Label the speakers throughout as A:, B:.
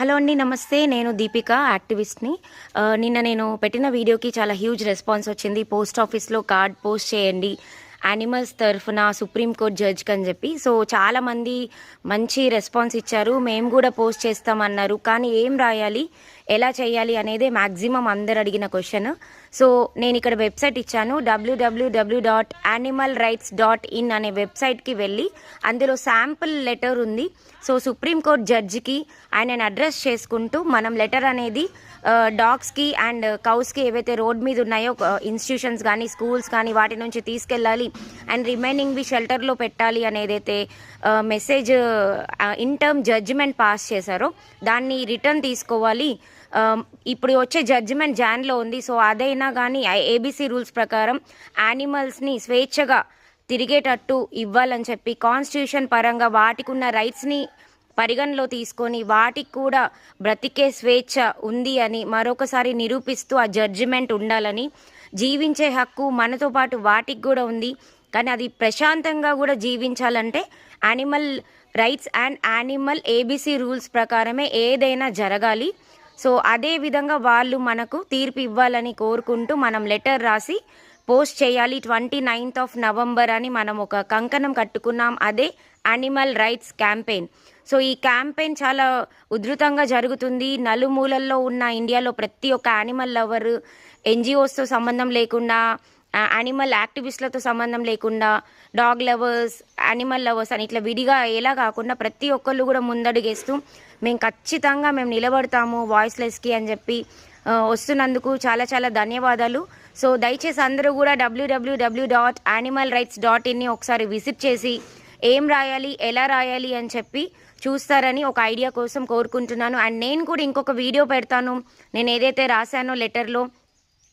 A: Hello అండి నమస్తే. నేను దీపిక యాక్టివిస్ట్ని. నిన్న నేను పెట్టిన వీడియోకి చాలా హ్యూజ్ రెస్పాన్స్ వచ్చింది. పోస్ట్ ఆఫీస్లో కార్డ్ పోస్ట్ చేయండి. యానిమల్స్ తరఫున సుప్రీంకోర్టు జడ్జ్కి అని చెప్పి. సో చాలామంది మంచి రెస్పాన్స్ ఇచ్చారు. మేము కూడా పోస్ట్ చేస్తామన్నారు. కానీ ఏం రాయాలి? ఎలా చేయాలి అనేది మ్యాక్సిమం అందరు అడిగిన క్వశ్చన్ సో నేను ఇక్కడ వెబ్సైట్ ఇచ్చాను W W W dot animal rights dot in అనే వెబ్సైట్కి వెళ్ళి అందులో శాంపుల్ లెటర్ ఉంది. సో సుప్రీంకోర్టు జడ్జికి ఆయనను అడ్రస్ చేసుకుంటూ మనం లెటర్ అనేది డాగ్స్కి అండ్ కౌస్కి ఏవైతే రోడ్ మీద ఉన్నాయో ఇన్స్టిట్యూషన్స్ కానీ స్కూల్స్ కానీ వాటి నుంచి తీసుకెళ్ళాలి అండ్ రిమైనింగ్వి షెల్టర్లో పెట్టాలి అనేదైతే message in term judgement pass చేశారో దాన్ని రిటర్న్ తీసుకోవాలి. Um, ఇప్పుడు వచ్చే జడ్జిమెంట్ జాన్లో ఉంది. సో అదైనా కానీ ఏబీసీ రూల్స్ ప్రకారం యానిమల్స్ని స్వేచ్ఛగా తిరిగేటట్టు ఇవ్వాలని చెప్పి కాన్స్టిట్యూషన్ పరంగా వాటికి ఉన్న రైట్స్ని పరిగణలో తీసుకొని వాటికి కూడా బ్రతికే స్వేచ్ఛ ఉంది అని మరొకసారి నిరూపిస్తూ ఆ జడ్జిమెంట్ ఉండాలని జీవించే హక్కు మనతో పాటు వాటికి కూడా ఉంది. కానీ అది ప్రశాంతంగా కూడా జీవించాలంటే animal rights and animal ABC rules ప్రకారమే ఏదైనా జరగాలి. సో అదే విధంగా వాళ్ళు మనకు తీర్పు ఇవ్వాలని కోరుకుంటూ మనం లెటర్ రాసి పోస్ట్ చేయాలి. ట్వంటీ నైన్త్ ఆఫ్ నవంబర్ అని మనం ఒక కంకణం కట్టుకున్నాం. అదే యానిమల్ రైట్స్ క్యాంపెయిన్ సో ఈ క్యాంపెయిన్ చాలా ఉధృతంగా జరుగుతుంది. నలుమూలల్లో ఉన్న ఇండియాలో ప్రతి ఒక్క యానిమల్ లవర్ ఎన్జిఓస్తో సంబంధం లేకుండా యానిమల్ యాక్టివిస్టులతో సంబంధం లేకుండా డాగ్ లవర్స్ యానిమల్ లవర్స్ అని ఇట్లా విడిగా ఎలా కాకుండా ప్రతి ఒక్కళ్ళు కూడా ముందడుగేస్తూ మేము ఖచ్చితంగా మేము నిలబడతాము వాయిస్లెస్కి అని చెప్పి వస్తున్నందుకు చాలా చాలా ధన్యవాదాలు. సో దయచేసి అందరూ కూడా W W W dot animal rights dot ఇన్ని ఒకసారి విజిట్ చేసి ఏం రాయాలి ఎలా రాయాలి అని చెప్పి చూస్తారని ఒక ఐడియా కోసం కోరుకుంటున్నాను. అండ్ నేను కూడా ఇంకొక వీడియో పెడతాను. నేను ఏదైతే రాశానో లెటర్లో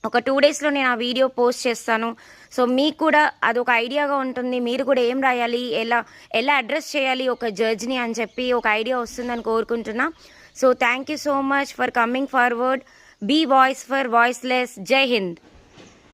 A: ఒక టూ డేస్లో నేను ఆ వీడియో పోస్ట్ చేస్తాను. సో మీకు కూడా అదొక ఐడియాగా ఉంటుంది. మీరు కూడా ఏం రాయాలి? ఎలా ఎలా అడ్రస్ చేయాలి ఒక జడ్జ్ని అని చెప్పి ఒక ఐడియా వస్తుందని కోరుకుంటున్నా. So thank you so much for coming forward be voice for voiceless జై హింద్